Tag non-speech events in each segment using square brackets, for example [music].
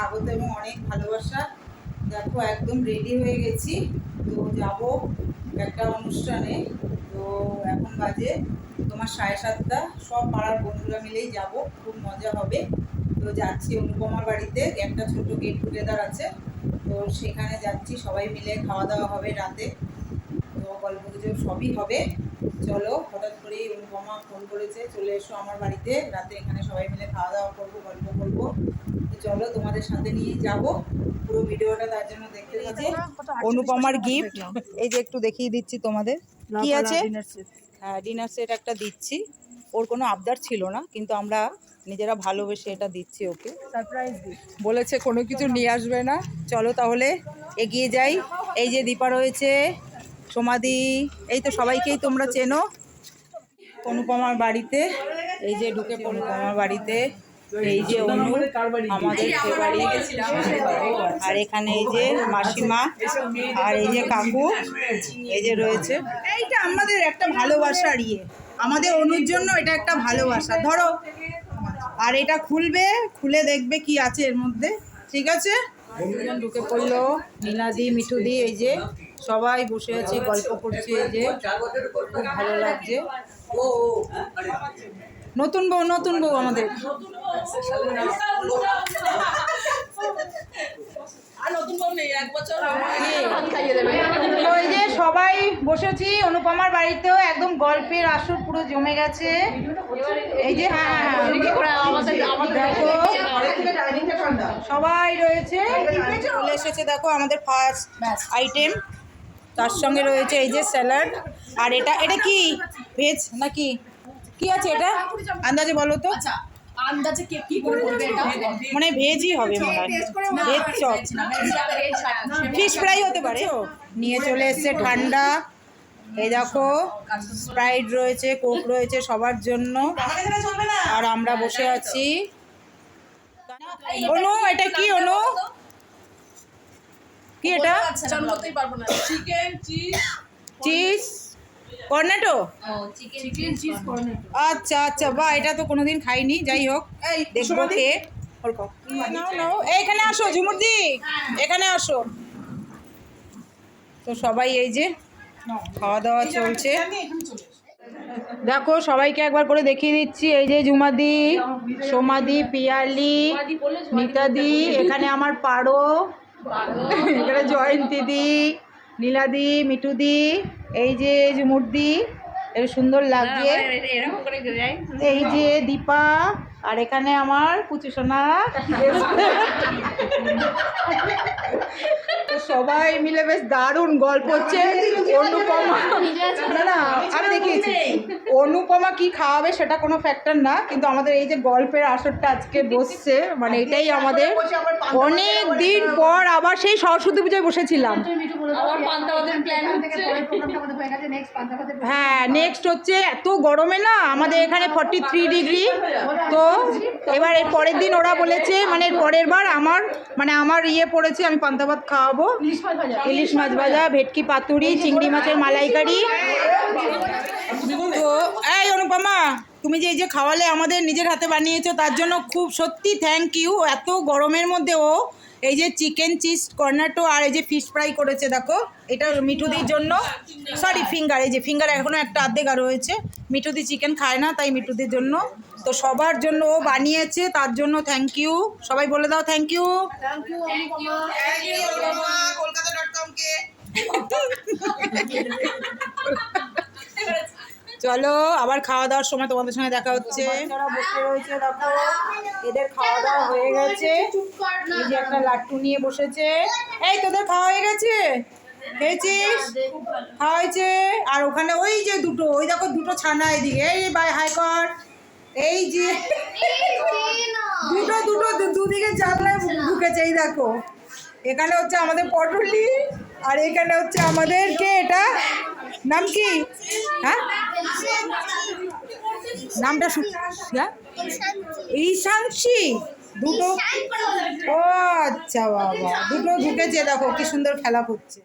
স্বাগত এবং অনেক ভালোবাসা। দেখো, একদম রেডি হয়ে গেছি। তো যাব একটা অনুষ্ঠানে। তো এখন বাজে তোমার সাড়ে সাতটা। সব পাড়ার বন্ধুরা মিলেই যাব। খুব মজা হবে। তো যাচ্ছি অনুপমার বাড়িতে। একটা ছোট গেট টুগেদার আছে। তো সেখানে যাচ্ছি। সবাই মিলে খাওয়া দাওয়া হবে রাতে। তো গল্প গুজব সবই হবে। চলো, হঠাৎ করেই অনুপমা ফোন করেছে। চলে এসো আমার বাড়িতে। রাতে এখানে সবাই মিলে খাওয়া দাওয়া করব, গল্প করব। চলো তোমাদের সাথে নিয়ে যাব। পুরো ভিডিওটা তার জন্য দেখতে থাকো। অনুপমার গিফট এই যে একটু দেখিয়ে দিচ্ছি তোমাদের। কি আছে? হ্যাঁ ডিনার সেট একটা দিচ্ছি। ওর কোনো আবদার ছিল না কিন্তু আমরা নিজেরা ভালোবেসে এটা দিচ্ছি ওকে। সারপ্রাইজ বলেছে কোনো কিছু নিয়ে আসবে না। চলো তাহলে এগিয়ে যাই। এই যে দীপা রয়েছে সমাধি। এই তো সবাইকেই তোমরা চেনো। অনুপমার বাড়িতে। এই যে ঢুকে অনুপমার বাড়িতে। এই যে অনু আমাদের আর এখানে এই যে মাসিমা আর এই যে কাকু এই যে রয়েছে। এইটা আমাদের একটা ভালোবাসার ইয়ে। আমাদের অনুর জন্য এটা একটা ভালোবাসা। ধরো আর এটা খুলবে খুলে দেখবে কি আছে এর মধ্যে। ঠিক আছে? ঢুকে পড়ল নীলাদি মিঠুদি এই যে সবাই বসে আছে গল্প করছে এই যে। খুব ভালো লাগছে। নতুন বউ নতুন বউ আমাদের। এই যে সবাই বসেছি অনুপমার বাড়িতেও একদম গল্পের আসর পুরো জমে গেছে। এই যে হ্যাঁ হ্যাঁ, হ্যাঁ দেখো সবাই রয়েছে। চলে এসেছে দেখো আমাদের ফার্স্ট আইটেম তার সঙ্গে রয়েছে এই যে স্যালাড আর এটা এটা কি? ভেজ নাকি? কি আছে এটা? আন্দাজে বলো তো। আন্দাজে কে কি করে করবে এটা? মানে ভেজই হবে মনে ভেজ চপ। ফিশ ফ্রাই হতে পারে। নিয়ে চলে এসছে ঠান্ডা। এই দেখো স্প্রাইট রয়েছে কোক রয়েছে সবার জন্য। আর আমরা বসে আছি। অনু এটা কি অনু? কি এটা? জানতেই chicken cheese cheese cornetto chicken cheese cornetto আচ্ছা আচ্ছা বাহ এটা তো কোনোদিন খাইনি যাই হোক। দেখব নাও। এইখানে আসো ঝুমুরদি। এখানে আসো। তো সবাই এই যে খাওয়া দাওয়া চলছে। দেখো সবাইকে একবার করে দেখিয়ে দিচ্ছি। এই যে জুমাদি সোমাদি পিয়ালি মিতাদি এখানে আমার পারো। এখানে জয়ন্তীদি নীলাদি মিঠুদি। এই যে ঝুমুরদি এর সুন্দর লাগছে এই যে দীপা আর এখানে আমার কুচু সোনা তো সবাই মিলে বেশ দারুণ গল্প হচ্ছে অনুপমা না না আমি দেখিয়েছি অনুপমা কি খাওয়াবে সেটা কোনো ফ্যাক্টর না কিন্তু আমাদের এই যে গল্পের আসরটা আজকে বসছে মানে এটাই আমাদের অনেক দিন পর আবার সেই সরস্বতী পুজোয় বসেছিলাম। হ্যাঁ নেক্সট হচ্ছে। এত গরমে না আমাদের এখানে ফর্টি থ্রি ডিগ্রি তো এবার এর পরের দিন ওরা বলেছে মানে এর পরের বার আমার মানে আমার ইয়ে পড়েছে আমি পান্তা ভাত খাওয়াবো। ইলিশ মাছ ভাজা ভেটকি পাতুরি চিংড়ি মাছের মালাইকারি। এই অনুপমা তুমি যে এই যে খাওয়ালে আমাদের নিজের হাতে বানিয়েছো তার জন্য খুব সত্যি থ্যাংক ইউ এত গরমের মধ্যে ও এই যে চিকেন চিজ কর্নাটো আর এই যে ফিশ ফ্রাই করেছে দেখো এটা মিঠুদির জন্য। সরি ফিঙ্গার এই যে ফিঙ্গার এখনও একটা অর্ধেক আর রয়েছে। মিঠুদি চিকেন খায় না তাই মিঠুদির জন্য। তো সবার জন্য ও বানিয়েছে তার জন্য থ্যাংক ইউ সবাই বলে দাও থ্যাংক ইউ কলকাতা ডট কমকে [laughs] চলো, আবার খাওয়া দাওয়ার সময় তোমাদের সঙ্গে দেখা হচ্ছে। দেখো, এদের খাওয়া দাওয়া হয়ে গেছে। যে একটা লাট্টু নিয়ে বসেছে। এই, তোদের খাওয়া হয়ে গেছে? খেয়েছিস? খাওয়া হয়েছে? আর ওখানে ওই যে দুটো, ওই দেখো দুটো ছানা এদিকে। এই বাই, হাই কর। এই যে দুটো দুটো দুদিকে জানলায় ঢুকেছে, এই দেখো। এখানে হচ্ছে আমাদের পটলি আর এখানে হচ্ছে আমাদের কে এটা? নাম কি? হ্যাঁ? নামটা শু- হ্যাঁ? ঈশাংশী দুটো ও আচ্ছা বাবা দুটো ঢুকেছে দেখো কি সুন্দর খেলা করছে।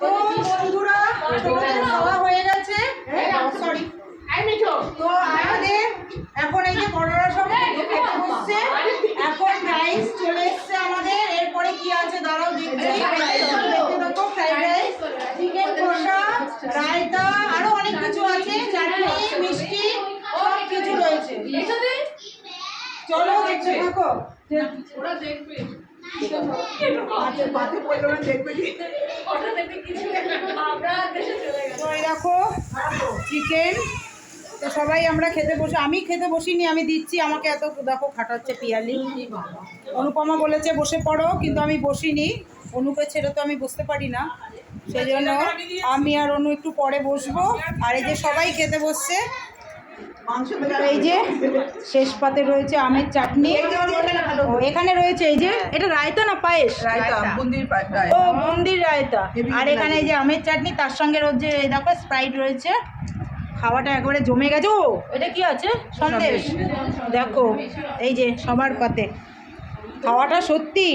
তো বন্ধুরা খাওয়া হয়ে গেছে। সরি তো আমাদের এখন এই যে বড়রা সব খেতে বসছে এখন রাইস চলে এসছে আমাদের এরপরে কি আছে দাঁড়াও দেখছি দেখতে দেখো ফ্রাইড রাইস চিকেন কষা রায়তা আরও অনেক কিছু আছে চাটনি মিষ্টি সব কিছু রয়েছে চলো দেখতে থাকো। ওরা দেখবে। দেখো। চিকেন। তো সবাই আমরা খেতে বসে আমি খেতে বসিনি আমি দিচ্ছি। আমাকে এত দেখো খাটাচ্ছে পিয়ালি। অনুপমা বলেছে বসে পড়ো কিন্তু আমি বসিনি। অনুকে ছেড়ে তো আমি বসতে পারি না। সেই জন্য আমি আর অনু একটু পরে বসবো। আর এই যে সবাই খেতে বসছে এই যে শেষ পাতে রয়েছে আমের চাটনি। এখানে রয়েছে এই যে এটা রায়তা না পায়েস? রায়তা ও মন্দির রায়তা। আর এখানে এই যে আমের চাটনি তার সঙ্গে রয়েছে এই দেখো স্প্রাইট রয়েছে। খাওয়াটা একবারে জমে গেছে। ও এটা কি আছে? সন্দেশ। দেখো এই যে সবার পাতে। খাওয়াটা সত্যি।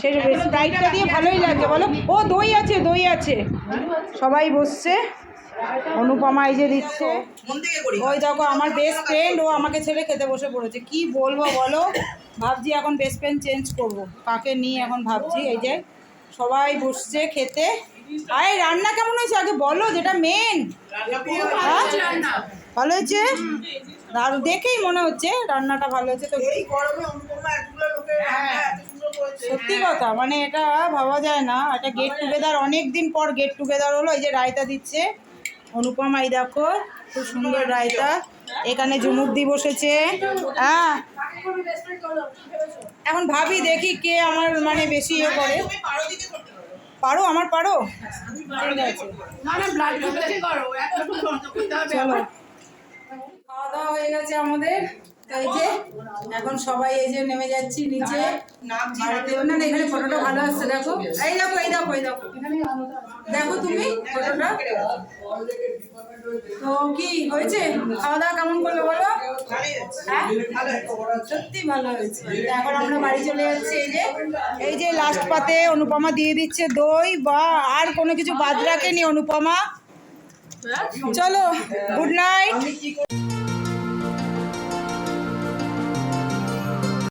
সে স্প্রাইটটা দিয়ে ভালোই লাগছে বলো। ও দই আছে দই আছে। সবাই বসছে। অনুপমা এই যে দিচ্ছে। ওই দেখো আমার বেস্ট ফ্রেন্ড ও আমাকে ছেড়ে খেতে বসে পড়েছে। কি বলব বলো? ভাবছি এখন বেস্ট ফ্রেন্ড চেঞ্জ করব। কাকে নিয়ে এখন ভাবছি? এই যে সবাই বসছে খেতে। আরে রান্না কেমন হয়েছে আগে বলো যেটা মেন ভালো হয়েছে? আর দেখেই মনে হচ্ছে রান্নাটা ভালো হয়েছে। তো সত্যি কথা মানে এটা ভাবা যায় না। একটা গেট টুগেদার অনেক দিন পর গেট টুগেদার হলো। এই যে রায়তা দিচ্ছে। অনুপমা এই দেখো খুব সুন্দর রায়তা। এখানে ঝুমুক দি বসেছে। হ্যাঁ। এখন ভাবি দেখি কে আমার মানে বেশি ইয়ে করে। পারো আমার পারো? মানে চলো। খাওয়া দাওয়া হয়ে গেছে আমাদের। এই যে এখন সবাই এই যে নেমে যাচ্ছি নিচে। না না এখানে ফটোটা ভালো আসছে দেখো। এই দেখো এই দেখো এই দেখো। দেখো তুমি ফটোটা। তো কি হয়েছে? খাওয়া দাওয়া কেমন করল বলো? হ্যাঁ? সত্যি ভালো হয়েছে। এখন আমরা বাড়ি চলে যাচ্ছি এই যে। এই যে লাস্ট পাতে অনুপমা দিয়ে দিচ্ছে দই বা আর কোনো কিছু বাদ রাখেনি অনুপমা। চলো গুড নাইট